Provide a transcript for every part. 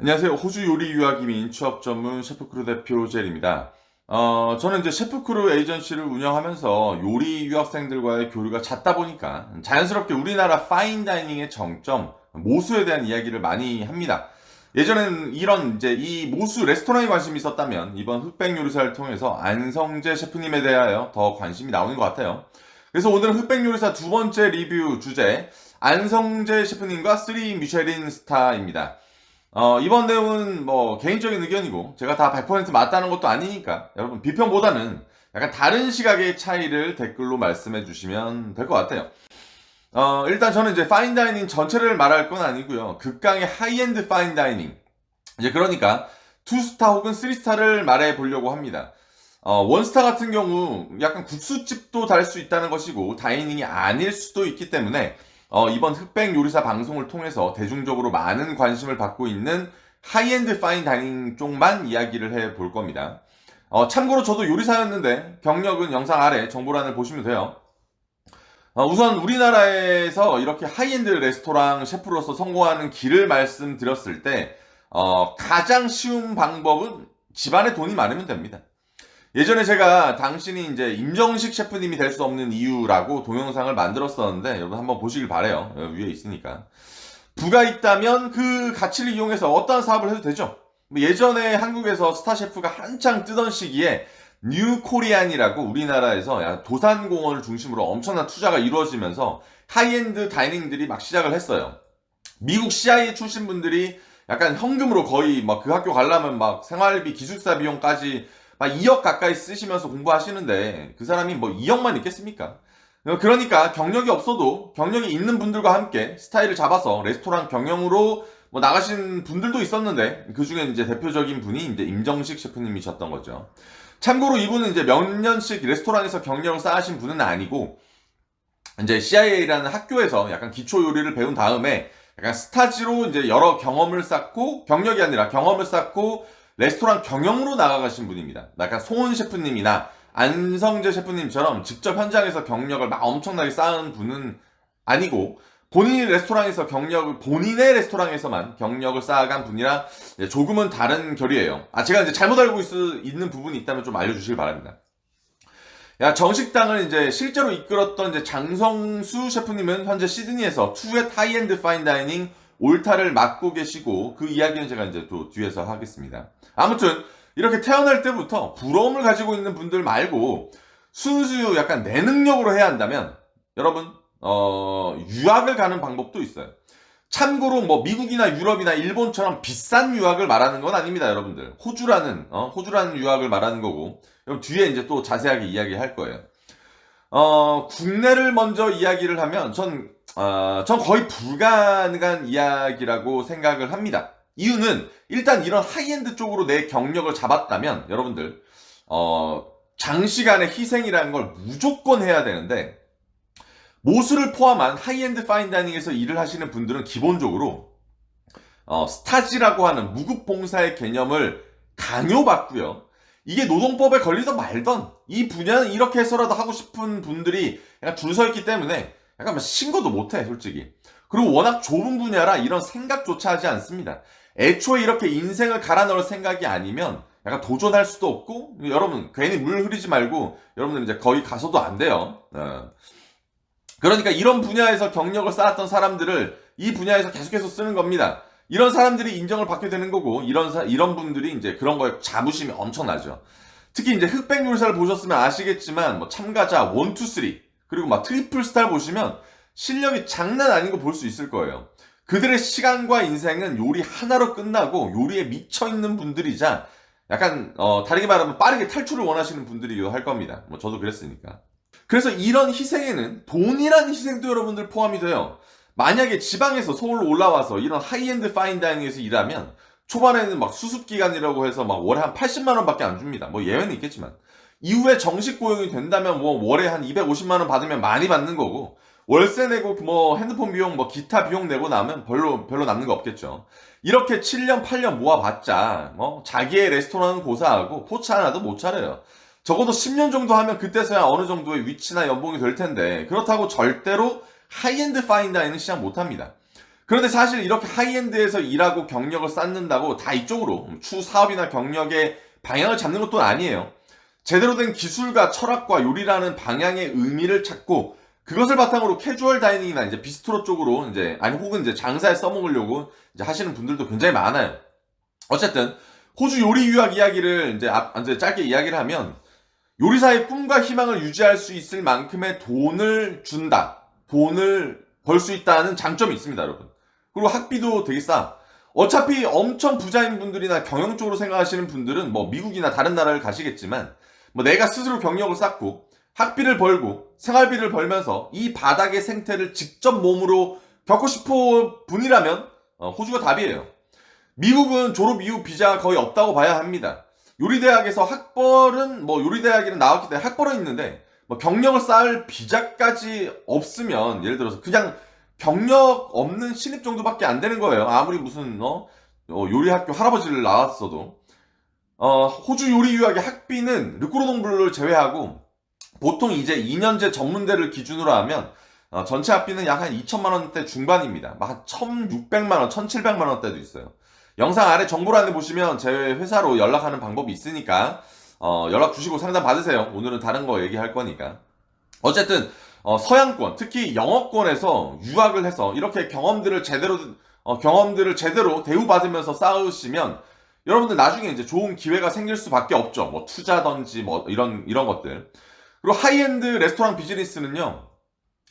안녕하세요. 호주 요리 유학 이민 취업 전문 셰프크루 대표 젤입니다. 어, 저는 이제 셰프크루 에이전시를 운영하면서 요리 유학생들과의 교류가 잦다 보니까 자연스럽게 우리나라 파인다이닝의 정점, 모수에 대한 이야기를 많이 합니다. 예전에는 이런 이제 이 모수 레스토랑에 관심이 있었다면 이번 흑백 요리사를 통해서 안성재 셰프님에 대하여 더 관심이 나오는 것 같아요. 그래서 오늘은 흑백 요리사 두 번째 리뷰 주제 안성재 셰프님과 쓰리 미쉐린 스타입니다. 어, 이번 내용은 뭐 개인적인 의견이고 제가 다 100% 맞다는 것도 아니니까 여러분 비평보다는 약간 다른 시각의 차이를 댓글로 말씀해 주시면 될 것 같아요. 어, 일단 저는 이제 파인다이닝 전체를 말할 건 아니고요. 극강의 하이엔드 파인다이닝. 이제 그러니까 투스타 혹은 쓰리스타를 말해 보려고 합니다. 어, 원스타 같은 경우 약간 국수집도 달 수 있다는 것이고 다이닝이 아닐 수도 있기 때문에 어, 이번 흑백 요리사 방송을 통해서 대중적으로 많은 관심을 받고 있는 하이엔드 파인 다이닝 쪽만 이야기를 해 볼 겁니다. 어, 참고로 저도 요리사였는데 경력은 영상 아래 정보란을 보시면 돼요. 어, 우선 우리나라에서 이렇게 하이엔드 레스토랑 셰프로서 성공하는 길을 말씀드렸을 때 어, 가장 쉬운 방법은 집안에 돈이 많으면 됩니다. 예전에 제가 당신이 이제 임정식 셰프님이 될 수 없는 이유라고 동영상을 만들었었는데 여러분 한번 보시길 바래요. 여기 위에 있으니까. 부가 있다면 그 가치를 이용해서 어떠한 사업을 해도 되죠. 뭐 예전에 한국에서 스타 셰프가 한창 뜨던 시기에 뉴 코리안이라고 우리나라에서 도산공원을 중심으로 엄청난 투자가 이루어지면서 하이엔드 다이닝들이 막 시작을 했어요. 미국 CIA 출신 분들이 약간 현금으로 거의 막 그 학교 가려면 막 생활비 기숙사 비용까지 막 2억 가까이 쓰시면서 공부하시는데 그 사람이 뭐 2억만 있겠습니까? 그러니까 경력이 없어도 경력이 있는 분들과 함께 스타일을 잡아서 레스토랑 경영으로 뭐 나가신 분들도 있었는데 그 중에 이제 대표적인 분이 이제 임정식 셰프님이셨던 거죠. 참고로 이분은 이제 몇 년씩 레스토랑에서 경력을 쌓으신 분은 아니고 이제 CIA라는 학교에서 약간 기초 요리를 배운 다음에 약간 스타지로 이제 여러 경험을 쌓고 경력이 아니라 경험을 쌓고 레스토랑 경영으로 나가가신 분입니다. 약간 송은 셰프님이나 안성재 셰프님처럼 직접 현장에서 경력을 막 엄청나게 쌓은 분은 아니고 본인이 레스토랑에서 경력을 본인의 레스토랑에서만 경력을 쌓아간 분이라 조금은 다른 결이에요. 아 제가 이제 잘못 알고 있, 있는 부분이 있다면 좀 알려주시길 바랍니다. 야 정식당을 이제 실제로 이끌었던 이제 장성수 셰프님은 현재 시드니에서 투엣 하이엔드 파인 다이닝 올타를 맡고 계시고 그 이야기는 제가 이제 또 뒤에서 하겠습니다. 아무튼 이렇게 태어날 때부터 부러움을 가지고 있는 분들 말고 순수 약간 내 능력으로 해야 한다면 여러분 어, 유학을 가는 방법도 있어요. 참고로 뭐 미국이나 유럽이나 일본처럼 비싼 유학을 말하는 건 아닙니다, 여러분들. 호주라는 어, 호주라는 유학을 말하는 거고 뒤에 이제 또 자세하게 이야기할 거예요. 어, 국내를 먼저 이야기를 하면 전, 어, 전 거의 불가능한 이야기라고 생각을 합니다. 이유는 일단 이런 하이엔드 쪽으로 내 경력을 잡았다면 여러분들 어, 장시간의 희생이라는 걸 무조건 해야 되는데 모수를 포함한 하이엔드 파인다이닝에서 일을 하시는 분들은 기본적으로 어, 스타지라고 하는 무급봉사의 개념을 강요받고요. 이게 노동법에 걸리던 말던 이 분야는 이렇게 해서라도 하고 싶은 분들이 약간 줄 서 있기 때문에 약간 뭐 신고도 못해 솔직히. 그리고 워낙 좁은 분야라 이런 생각조차 하지 않습니다. 애초에 이렇게 인생을 갈아 넣을 생각이 아니면 약간 도전할 수도 없고 여러분 괜히 물 흐리지 말고 여러분들 이제 거기 가서도 안 돼요. 어. 그러니까 이런 분야에서 경력을 쌓았던 사람들을 이 분야에서 계속해서 쓰는 겁니다. 이런 사람들이 인정을 받게 되는 거고 이런 사, 이런 분들이 이제 그런 거에 자부심이 엄청나죠. 특히 이제 흑백 요리사를 보셨으면 아시겠지만 뭐 참가자 1, 2, 3 그리고 막 트리플 스타를 보시면 실력이 장난 아닌 거 볼 수 있을 거예요. 그들의 시간과 인생은 요리 하나로 끝나고 요리에 미쳐 있는 분들이자 약간 어, 다르게 말하면 빠르게 탈출을 원하시는 분들이기도 할 겁니다. 뭐 저도 그랬으니까. 그래서 이런 희생에는 돈이라는 희생도 여러분들 포함이 돼요. 만약에 지방에서 서울로 올라와서 이런 하이엔드 파인다이닝에서 일하면 초반에는 막 수습 기간이라고 해서 막 월에 한 80만 원 밖에 안 줍니다. 뭐 예외는 있겠지만. 이후에 정식 고용이 된다면 뭐 월에 한 250만 원 받으면 많이 받는 거고 월세 내고 뭐 핸드폰 비용 뭐 기타 비용 내고 나면 별로 별로 남는 거 없겠죠. 이렇게 7년 8년 모아봤자 뭐 자기의 레스토랑은 고사하고 포차 하나도 못 차려요. 적어도 10년 정도 하면 그때서야 어느 정도의 위치나 연봉이 될 텐데 그렇다고 절대로 하이엔드 파인다이는 시작 못합니다. 그런데 사실 이렇게 하이엔드에서 일하고 경력을 쌓는다고 다 이쪽으로 추 사업이나 경력의 방향을 잡는 것도 아니에요. 제대로 된 기술과 철학과 요리라는 방향의 의미를 찾고 그것을 바탕으로 캐주얼 다이닝이나 이제 비스트로 쪽으로 이제 아니 혹은 이제 장사에 써먹으려고 이제 하시는 분들도 굉장히 많아요. 어쨌든 호주 요리 유학 이야기를 이제 앞 이제 짧게 이야기를 하면 요리사의 꿈과 희망을 유지할 수 있을 만큼의 돈을 준다. 돈을 벌 수 있다는 장점이 있습니다, 여러분. 그리고 학비도 되게 싸. 어차피 엄청 부자인 분들이나 경영 쪽으로 생각하시는 분들은 뭐 미국이나 다른 나라를 가시겠지만 뭐 내가 스스로 경력을 쌓고 학비를 벌고 생활비를 벌면서 이 바닥의 생태를 직접 몸으로 겪고 싶은 분이라면 어, 호주가 답이에요. 미국은 졸업 이후 비자가 거의 없다고 봐야 합니다. 요리대학에서 학벌은 뭐 요리대학에는 나왔기 때문에 학벌은 있는데 뭐 경력을 쌓을 비자까지 없으면 예를 들어서 그냥 경력 없는 신입 정도밖에 안 되는 거예요. 아무리 무슨 어, 어, 요리학교 할아버지를 나왔어도 어, 호주 요리 유학의 학비는 르꼬르동블루를 제외하고 보통 이제 2년제 전문대를 기준으로 하면 어, 전체 학비는 약 한 2천만 원대 중반입니다. 막한 1,600만 원, 1,700만 원대도 있어요. 영상 아래 정보란에 보시면 제 회사로 연락하는 방법이 있으니까 어, 연락 주시고 상담 받으세요. 오늘은 다른 거 얘기할 거니까. 어쨌든 어, 서양권, 특히 영어권에서 유학을 해서 이렇게 경험들을 제대로 어, 경험들을 제대로 대우받으면서 쌓으시면 여러분들 나중에 이제 좋은 기회가 생길 수밖에 없죠. 뭐 투자든지 뭐 이런 이런 것들. 그리고 하이엔드 레스토랑 비즈니스는요.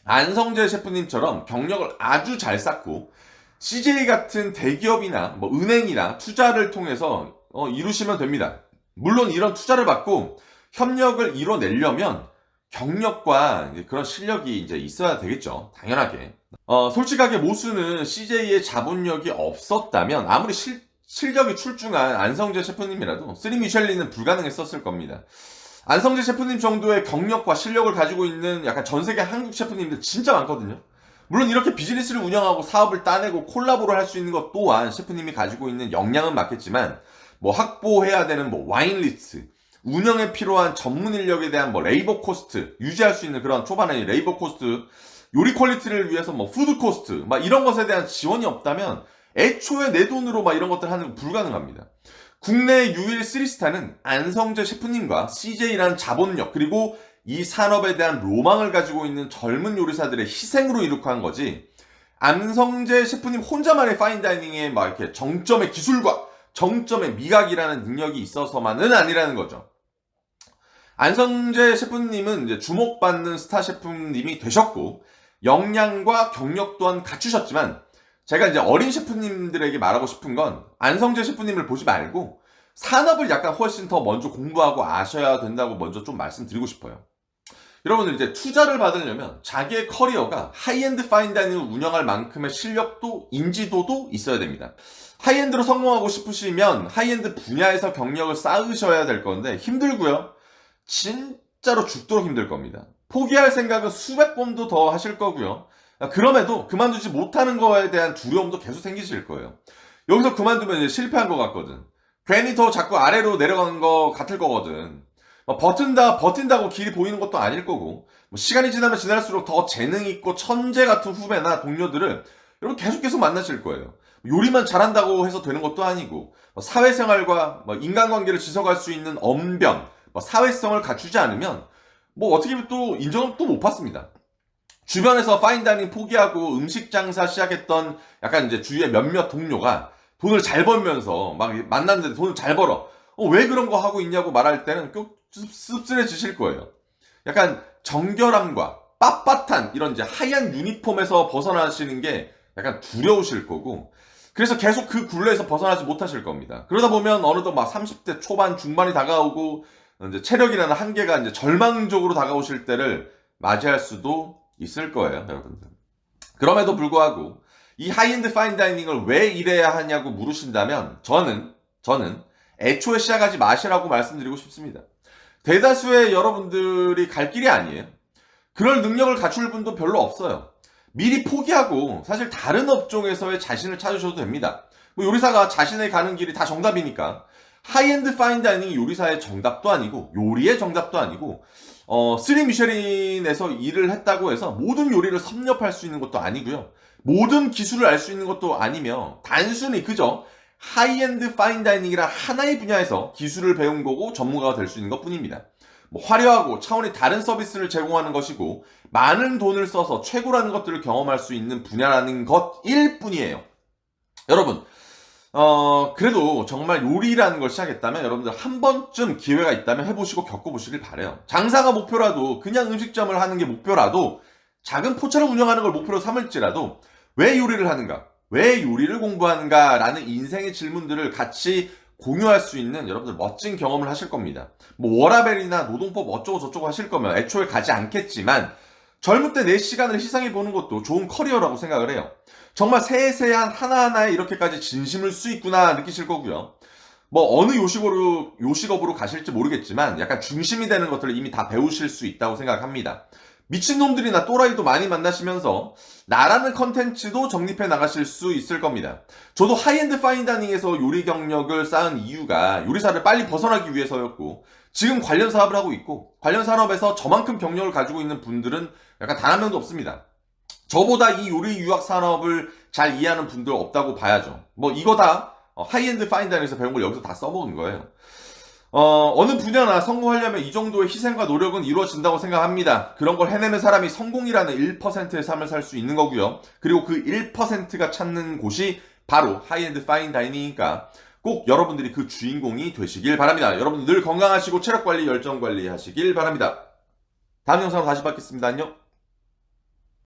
안성재 셰프님처럼 경력을 아주 잘 쌓고 CJ 같은 대기업이나 뭐 은행이나 투자를 통해서 어, 이루시면 됩니다. 물론 이런 투자를 받고 협력을 이뤄내려면 경력과 그런 실력이 이제 있어야 되겠죠. 당연하게. 어, 솔직하게 모수는 CJ의 자본력이 없었다면 아무리 실, 실력이 출중한 안성재 셰프님이라도 쓰리 미셸린은 불가능했었을 겁니다. 안성재 셰프님 정도의 경력과 실력을 가지고 있는 약간 전 세계 한국 셰프님들 진짜 많거든요. 물론 이렇게 비즈니스를 운영하고 사업을 따내고 콜라보를 할 수 있는 것 또한 셰프님이 가지고 있는 역량은 맞겠지만 뭐 확보해야 되는 뭐 와인 리스트, 운영에 필요한 전문 인력에 대한 뭐 레이버 코스트, 유지할 수 있는 그런 초반에 레이버 코스트, 요리 퀄리티를 위해서 뭐 푸드 코스트, 막 이런 것에 대한 지원이 없다면 애초에 내 돈으로 막 이런 것들 하는 거 불가능합니다. 국내 유일 3스타는 안성재 셰프님과 CJ라는 자본력 그리고 이 산업에 대한 로망을 가지고 있는 젊은 요리사들의 희생으로 이룩한 거지. 안성재 셰프님 혼자만의 파인다이닝의 막 이렇게 정점의 기술과 정점의 미각이라는 능력이 있어서만은 아니라는 거죠. 안성재 셰프님은 이제 주목받는 스타 셰프님이 되셨고 역량과 경력 또한 갖추셨지만 제가 이제 어린 셰프님들에게 말하고 싶은 건 안성재 셰프님을 보지 말고 산업을 약간 훨씬 더 먼저 공부하고 아셔야 된다고 먼저 좀 말씀드리고 싶어요. 여러분들 이제 투자를 받으려면 자기의 커리어가 하이엔드 파인다이닝을 운영할 만큼의 실력도 인지도도 있어야 됩니다. 하이엔드로 성공하고 싶으시면 하이엔드 분야에서 경력을 쌓으셔야 될 건데 힘들고요. 진짜로 죽도록 힘들 겁니다. 포기할 생각은 수백 번도 더 하실 거고요. 그럼에도 그만두지 못하는 거에 대한 두려움도 계속 생기실 거예요. 여기서 그만두면 이제 실패한 것 같거든. 괜히 더 자꾸 아래로 내려가는 것 같을 거거든. 뭐 버틴다, 버틴다고 길이 보이는 것도 아닐 거고, 뭐 시간이 지나면 지날수록 더 재능 있고 천재 같은 후배나 동료들을 여러분 계속 계속 만나실 거예요. 요리만 잘한다고 해서 되는 것도 아니고, 뭐 사회생활과 뭐 인간관계를 지속할 수 있는 언변, 뭐 사회성을 갖추지 않으면, 뭐 어떻게 보면 또 인정을 또 못 받습니다. 주변에서 파인다이닝 포기하고 음식 장사 시작했던 약간 이제 주위의 몇몇 동료가 돈을 잘 벌면서 막 만났는데 돈을 잘 벌어. 어, 왜 그런 거 하고 있냐고 말할 때는 꼭 씁쓸해지실 거예요. 약간 정결함과 빳빳한 이런 이제 하얀 유니폼에서 벗어나시는 게 약간 두려우실 거고 그래서 계속 그 굴레에서 벗어나지 못하실 겁니다. 그러다 보면 어느덧 막 30대 초반 중반이 다가오고 이제 체력이라는 한계가 이제 절망적으로 다가오실 때를 맞이할 수도 있을 거예요, 여러분들. 그럼에도 불구하고 이 하이엔드 파인 다이닝을 왜 이래야 하냐고 물으신다면 저는 저는 애초에 시작하지 마시라고 말씀드리고 싶습니다. 대다수의 여러분들이 갈 길이 아니에요. 그럴 능력을 갖출 분도 별로 없어요. 미리 포기하고 사실 다른 업종에서의 자신을 찾으셔도 됩니다. 뭐 요리사가 자신의 가는 길이 다 정답이니까 하이엔드 파인다이닝이 요리사의 정답도 아니고 요리의 정답도 아니고 어, 쓰리 미쉐린에서 일을 했다고 해서 모든 요리를 섭렵할 수 있는 것도 아니고요. 모든 기술을 알 수 있는 것도 아니며 단순히 그저 하이엔드 파인 다이닝이란 하나의 분야에서 기술을 배운 거고 전문가가 될 수 있는 것 뿐입니다. 뭐 화려하고 차원이 다른 서비스를 제공하는 것이고 많은 돈을 써서 최고라는 것들을 경험할 수 있는 분야라는 것일 뿐이에요. 여러분, 어, 그래도 정말 요리라는 걸 시작했다면 여러분들 한 번쯤 기회가 있다면 해보시고 겪어보시길 바래요. 장사가 목표라도 그냥 음식점을 하는 게 목표라도 작은 포차를 운영하는 걸 목표로 삼을지라도 왜 요리를 하는가? 왜 요리를 공부하는가? 라는 인생의 질문들을 같이 공유할 수 있는 여러분들 멋진 경험을 하실 겁니다. 뭐 워라벨이나 노동법 어쩌고 저쩌고 하실 거면 애초에 가지 않겠지만 젊을 때 내 시간을 희생해 보는 것도 좋은 커리어라고 생각을 해요. 정말 세세한 하나하나에 이렇게까지 진심을 수 있구나 느끼실 거고요. 뭐 어느 요식으로 요식업으로 가실지 모르겠지만 약간 중심이 되는 것들을 이미 다 배우실 수 있다고 생각합니다. 미친놈들이나 또라이도 많이 만나시면서 나라는 컨텐츠도 정립해 나가실 수 있을 겁니다. 저도 하이엔드 파인다닝에서 요리 경력을 쌓은 이유가 요리사를 빨리 벗어나기 위해서였고 지금 관련 사업을 하고 있고 관련 산업에서 저만큼 경력을 가지고 있는 분들은 약간 단 한 명도 없습니다. 저보다 이 요리 유학 산업을 잘 이해하는 분들 없다고 봐야죠. 뭐 이거 다 어, 하이엔드 파인다닝에서 배운 걸 여기서 다 써먹은 거예요. 어, 어느 분야나 성공하려면 이 정도의 희생과 노력은 이루어진다고 생각합니다. 그런 걸 해내는 사람이 성공이라는 1%의 삶을 살 수 있는 거고요. 그리고 그 1%가 찾는 곳이 바로 하이엔드 파인 다이닝이니까 꼭 여러분들이 그 주인공이 되시길 바랍니다. 여러분 늘 건강하시고 체력 관리, 열정 관리 하시길 바랍니다. 다음 영상으로 다시 뵙겠습니다. 안녕.